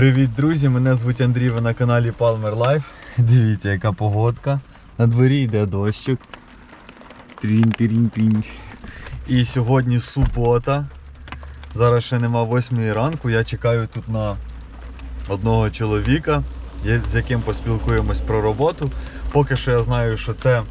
Привіт, друзі! Мене звуть Андрій, ви на каналі Palmer Life. Дивіться, яка погодка. На дворі йде дощик. трінь трінь трінь І сьогодні субота. Зараз ще нема 8 ранку. Я чекаю тут на одного чоловіка, з яким поспілкуємось про роботу. Поки що я знаю, що це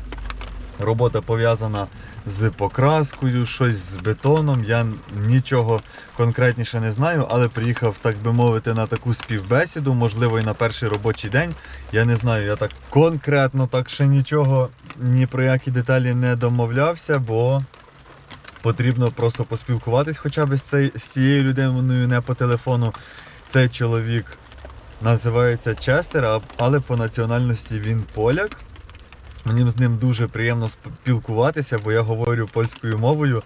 робота пов'язана з покраскою, щось з бетоном. Я нічого конкретніше не знаю, але приїхав, так би мовити, на таку співбесіду, можливо, і на перший робочий день. Я не знаю, я так конкретно так ще нічого ні про які деталі не домовлявся, бо потрібно просто поспілкуватись хоча б з, цей, з цією людиною не по телефону. Цей чоловік називається Честер, але по національності він поляк. Мені з ним дуже приємно спілкуватися, бо я говорю польською мовою,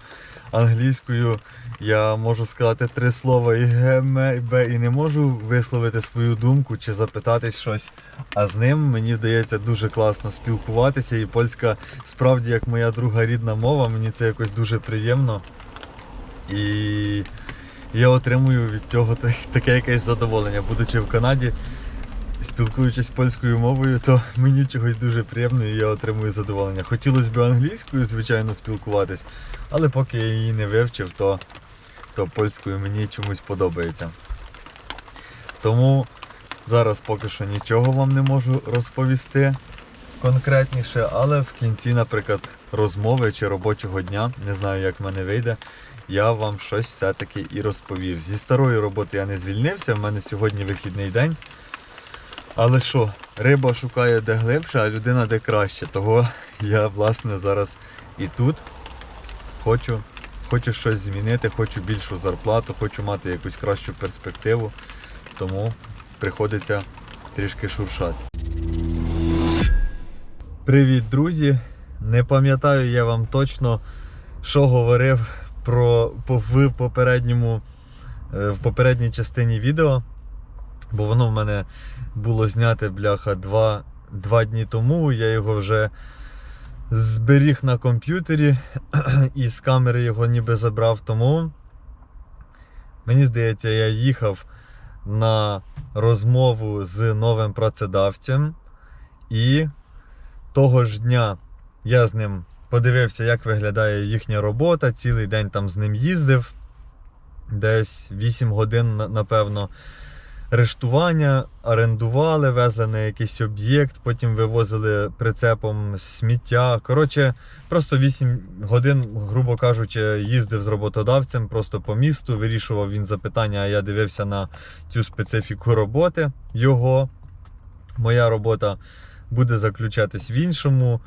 англійською я можу сказати три слова і ге, ме, і бе, і не можу висловити свою думку чи запитати щось. А з ним мені вдається дуже класно спілкуватися. І польська справді як моя друга рідна мова, мені це якось дуже приємно. І я отримую від цього таке якесь задоволення. Будучи в Канаді, спілкуючись польською мовою, то мені чогось дуже приємно і я отримую задоволення. Хотілося б англійською, звичайно, спілкуватись, але поки я її не вивчив, то, то польською мені чомусь подобається. Тому зараз поки що нічого вам не можу розповісти конкретніше, але в кінці, наприклад, розмови чи робочого дня, не знаю, як в мене вийде, я вам щось все-таки і розповів. Зі старої роботи я не звільнився, в мене сьогодні вихідний день. Але що, риба шукає де глибше, а людина де краще. Того я, власне, зараз і тут хочу, хочу щось змінити, хочу більшу зарплату, хочу мати якусь кращу перспективу. Тому приходиться трішки шуршати. Привіт, друзі! Не пам'ятаю я вам точно, що говорив про в попередньому е, в попередній частині відео, бо воно в мене було зняте бляха два, два дні тому. Я його вже зберіг на комп'ютері і з камери його ніби забрав. Тому мені здається, я їхав на розмову з новим працедавцем, і того ж дня я з ним подивився, як виглядає їхня робота. Цілий день там з ним їздив. Десь 8 годин, напевно, рештування, орендували, везли на якийсь об'єкт, потім вивозили прицепом сміття. Коротше, просто 8 годин, грубо кажучи, їздив з роботодавцем просто по місту, вирішував він запитання, а я дивився на цю специфіку роботи його. Моя робота буде заключатись в іншому.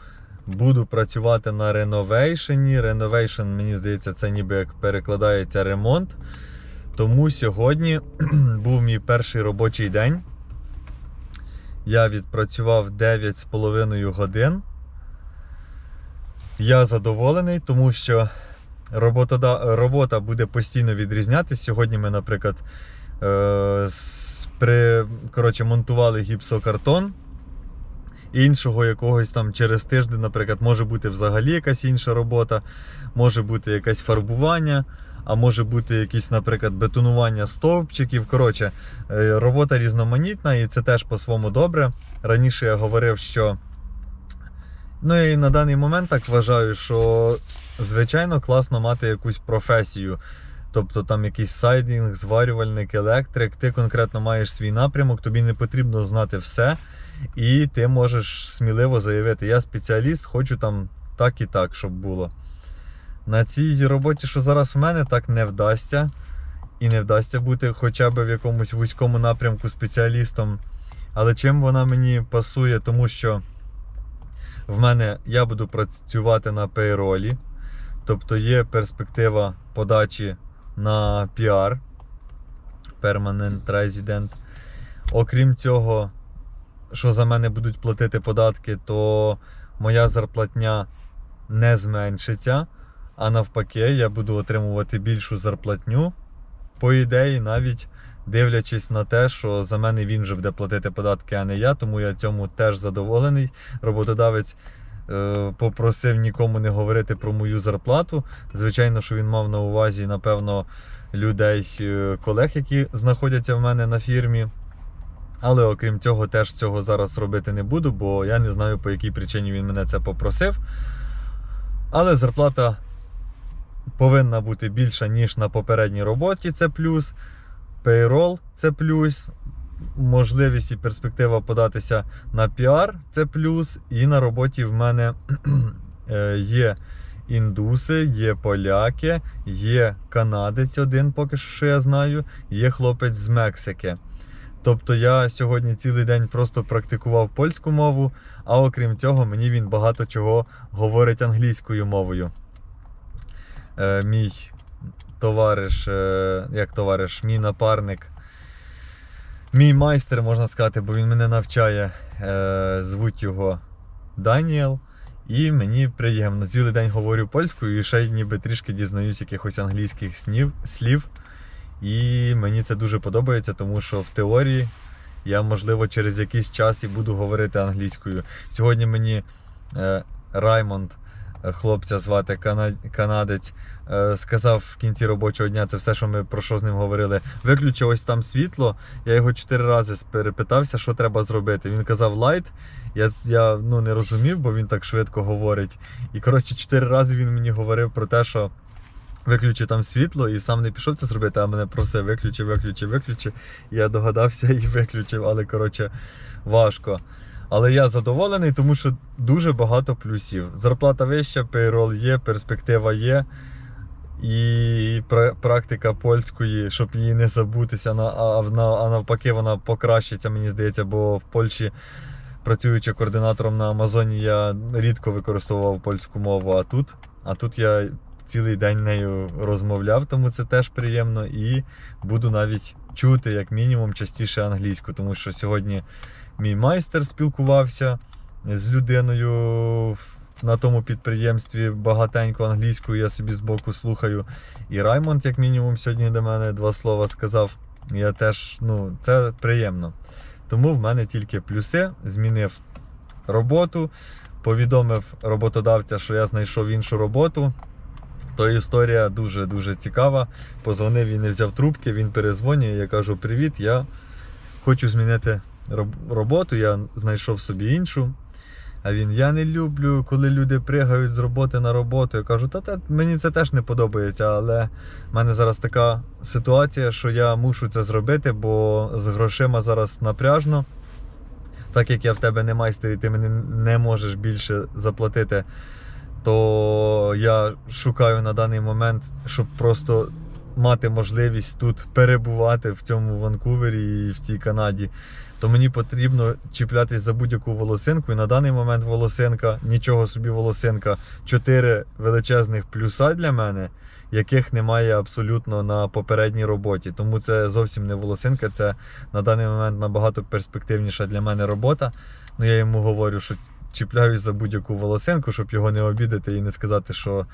Буду працювати на реновейшені. Реновейшн, мені здається, це ніби як перекладається ремонт. Тому сьогодні був мій перший робочий день. Я відпрацював 9,5 годин. Я задоволений, тому що роботода... робота буде постійно відрізнятися. Сьогодні ми, наприклад, е... при... коротше, монтували гіпсокартон. Іншого якогось там через тиждень, наприклад, може бути взагалі якась інша робота, може бути якесь фарбування, а може бути якісь, наприклад, бетонування стовпчиків. Коротше, е, робота різноманітна і це теж по-своєму добре. Раніше я говорив, що. Ну і на даний момент так вважаю, що звичайно класно мати якусь професію. Тобто там якийсь сайдінг, зварювальник, електрик, ти конкретно маєш свій напрямок, тобі не потрібно знати все. І ти можеш сміливо заявити, я спеціаліст, хочу там так і так, щоб було. На цій роботі, що зараз в мене, так не вдасться. І не вдасться бути хоча б в якомусь вузькому напрямку спеціалістом. Але чим вона мені пасує, тому що в мене я буду працювати на пейролі, тобто є перспектива подачі на PR, Permanent Resident. Окрім цього, що за мене будуть платити податки, то моя зарплатня не зменшиться. А навпаки, я буду отримувати більшу зарплатню. По ідеї, навіть дивлячись на те, що за мене він вже буде платити податки, а не я, тому я цьому теж задоволений. Роботодавець е, попросив нікому не говорити про мою зарплату. Звичайно, що він мав на увазі, напевно, людей, е, колег, які знаходяться в мене на фірмі. Але окрім цього, теж цього зараз робити не буду, бо я не знаю, по якій причині він мене це попросив. Але зарплата повинна бути більша, ніж на попередній роботі, це плюс. Payroll це плюс. Можливість і перспектива податися на піар це плюс. І на роботі в мене е, є індуси, є поляки, є канадець один, поки що, що я знаю, є хлопець з Мексики. Тобто я сьогодні цілий день просто практикував польську мову, а окрім цього, мені він багато чого говорить англійською мовою. Е, мій товариш, е, як товариш, мій напарник, мій майстер, можна сказати, бо він мене навчає, е, звуть його Даніел. І мені приємно. Цілий день говорю польською і ще ніби трішки дізнаюсь якихось англійських снів, слів. І мені це дуже подобається, тому що в теорії я, можливо, через якийсь час і буду говорити англійською. Сьогодні мені е, Раймонд, хлопця звати канадець, е, сказав в кінці робочого дня, це все, що ми про що з ним говорили. Виключи ось там світло. Я його чотири рази перепитався, що треба зробити. Він казав light. Я, я ну, не розумів, бо він так швидко говорить. І коротше, чотири рази він мені говорив про те, що виключи там світло, і сам не пішов це зробити, а мене просив виключи, виключи, виключи. Я догадався і виключив, але коротше важко. Але я задоволений, тому що дуже багато плюсів. Зарплата вища, пейрол є, перспектива є. І практика польської, щоб її не забутися, а, навпаки, вона покращиться, мені здається, бо в Польщі, працюючи координатором на Амазоні, я рідко використовував польську мову, а тут, а тут я цілий день нею розмовляв, тому це теж приємно. І буду навіть чути, як мінімум, частіше англійську, тому що сьогодні мій майстер спілкувався з людиною на тому підприємстві багатенько англійською, я собі збоку слухаю. І Раймонд, як мінімум, сьогодні до мене два слова сказав. Я теж, ну, це приємно. Тому в мене тільки плюси. Змінив роботу, повідомив роботодавця, що я знайшов іншу роботу. То історія дуже-дуже цікава. Позвонив він не взяв трубки, він перезвонює. Я кажу: Привіт, я хочу змінити роботу, я знайшов собі іншу. А він, я не люблю, коли люди пригають з роботи на роботу. Я кажу, та, та мені це теж не подобається, але в мене зараз така ситуація, що я мушу це зробити, бо з грошима зараз напряжно. Так як я в тебе не майстер і ти мені не можеш більше заплатити, то я шукаю на даний момент, щоб просто мати можливість тут перебувати в цьому Ванкувері і в цій Канаді. То мені потрібно чіплятись за будь-яку волосинку. І на даний момент волосинка, нічого собі волосинка, чотири величезних плюса для мене, яких немає абсолютно на попередній роботі. Тому це зовсім не волосинка, це на даний момент набагато перспективніша для мене робота. Ну я йому говорю, що чіпляюсь за будь-яку волосинку, щоб його не обідати і не сказати, що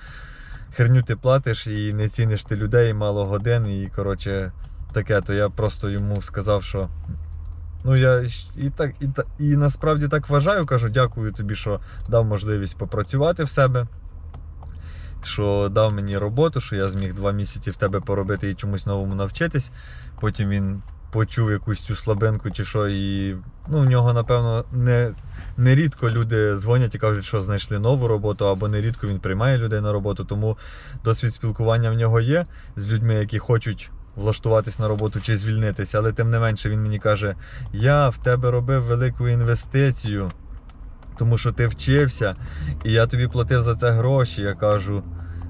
херню ти платиш і не ціниш ти людей, мало годин. І коротше таке, то я просто йому сказав, що. Ну, я і так, і, та- і насправді так вважаю, кажу, дякую тобі, що дав можливість попрацювати в себе, що дав мені роботу, що я зміг два місяці в тебе поробити і чомусь новому навчитись. Потім він почув якусь цю слабинку чи що, і ну, в нього, напевно, не, рідко люди дзвонять і кажуть, що знайшли нову роботу, або не рідко він приймає людей на роботу. Тому досвід спілкування в нього є з людьми, які хочуть влаштуватись на роботу чи звільнитися, але тим не менше він мені каже: я в тебе робив велику інвестицію, тому що ти вчився, і я тобі платив за це гроші. Я кажу.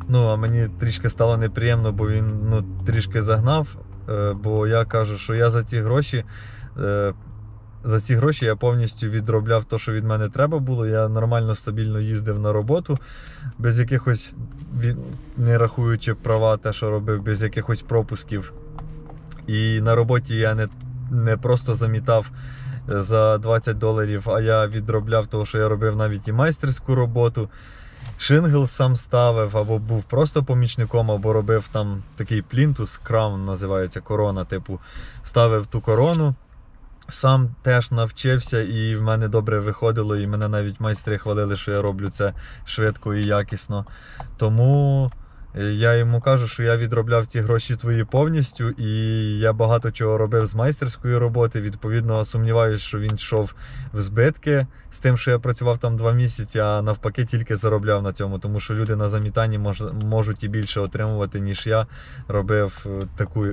Ну, а мені трішки стало неприємно, бо він ну, трішки загнав. е, Бо я кажу, що я за ці гроші. За ці гроші я повністю відробляв те, що від мене треба було. Я нормально стабільно їздив на роботу, без якихось, не рахуючи права, те, що робив, без якихось пропусків. І на роботі я не, не просто замітав е, за 20 доларів, а я відробляв того, що я робив навіть і майстерську роботу. Шингл сам ставив, або був просто помічником, або робив там такий плінтус, краун називається корона, типу, ставив ту корону. Сам теж навчився, і в мене добре виходило, і мене навіть майстри хвалили, що я роблю це швидко і якісно. Тому Е, Я йому кажу, що я відробляв ці гроші твої повністю, і я багато чого робив з майстерської роботи. Відповідно, сумніваюся, що він йшов в збитки з тим, що я працював там два місяці, а навпаки тільки заробляв на цьому, тому що люди на замітанні мож, можуть і більше отримувати, ніж я робив е, таку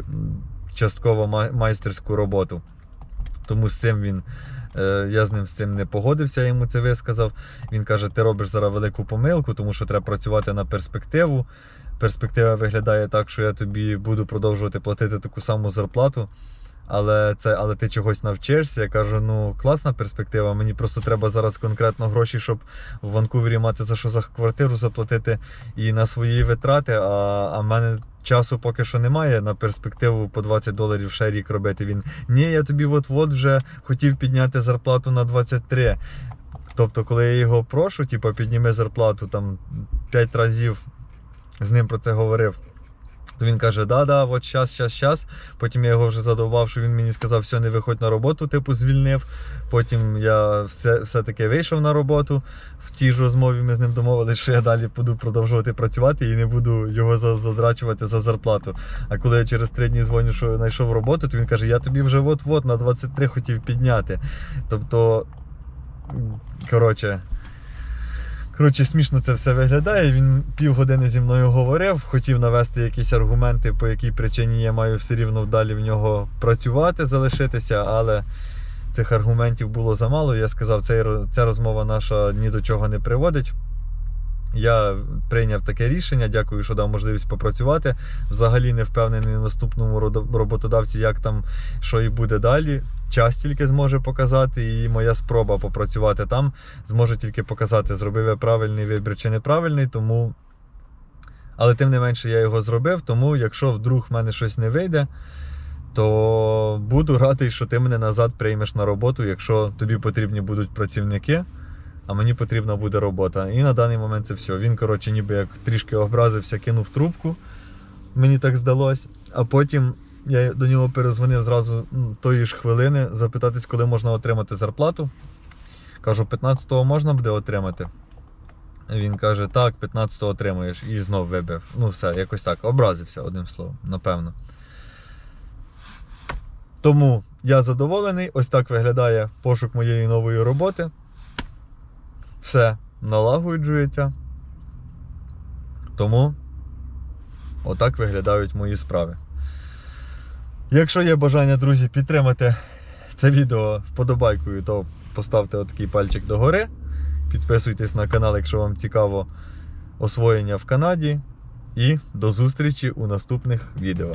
частково май- майстерську роботу. Тому з цим він. е, Я з ним з цим не погодився, я йому це висказав. Він каже: ти робиш зараз велику помилку, тому що треба працювати на перспективу. Перспектива виглядає так, що я тобі буду продовжувати платити таку саму зарплату. Але це, але ти чогось навчишся. Я кажу, ну класна перспектива. Мені просто треба зараз конкретно гроші, щоб в Ванкувері мати за що за квартиру заплатити і на свої витрати. А, а в мене часу поки що немає на перспективу по 20 доларів ще рік робити. Він ні, я тобі от-от вже хотів підняти зарплату на 23. Тобто, коли я його прошу, типу, підніми зарплату там 5 разів з ним про це говорив. То він каже, да-да, от щас, щас, щас. Потім я його вже задовбав, що він мені сказав, все, не виходь на роботу, типу звільнив. Потім я все, все-таки вийшов на роботу. В тій ж розмові ми з ним домовилися, що я далі буду продовжувати працювати і не буду його задрачувати за зарплату. А коли я через три дні дзвоню, що знайшов роботу, то він каже, я тобі вже от-от на 23 хотів підняти. Тобто, коротше. Коротше, смішно це все виглядає. Він півгодини зі мною говорив, хотів навести якісь аргументи, по якій причині я маю все рівно вдалі в нього працювати, залишитися, але цих аргументів було замало. Я сказав, ця розмова наша ні до чого не приводить. Я прийняв таке рішення, дякую, що дав можливість попрацювати. Взагалі не впевнений в наступному роботодавці, як там що і буде далі. Час тільки зможе показати, і моя спроба попрацювати там зможе тільки показати, зробив я правильний вибір чи неправильний, тому. Але тим не менше я його зробив, тому якщо вдруг в мене щось не вийде, то буду радий, що ти мене назад приймеш на роботу, якщо тобі потрібні будуть працівники, а мені потрібна буде робота. І на даний момент це все. Він, коротше, ніби як трішки образився, кинув трубку. Мені так здалось. А потім я до нього перезвонив зразу м, тої ж хвилини, запитатись, коли можна отримати зарплату. Кажу, 15-го можна буде отримати. Він каже, так, 15-го отримаєш. І знов вибив. Ну, все, якось так. Образився, одним словом, напевно. Тому я задоволений. Ось так виглядає пошук моєї нової роботи. Все налагоджується. Тому отак виглядають мої справи. Якщо є бажання, друзі, підтримати це відео вподобайкою, то поставте отакий пальчик догори. Підписуйтесь на канал, якщо вам цікаво освоєння в Канаді. І до зустрічі у наступних відео.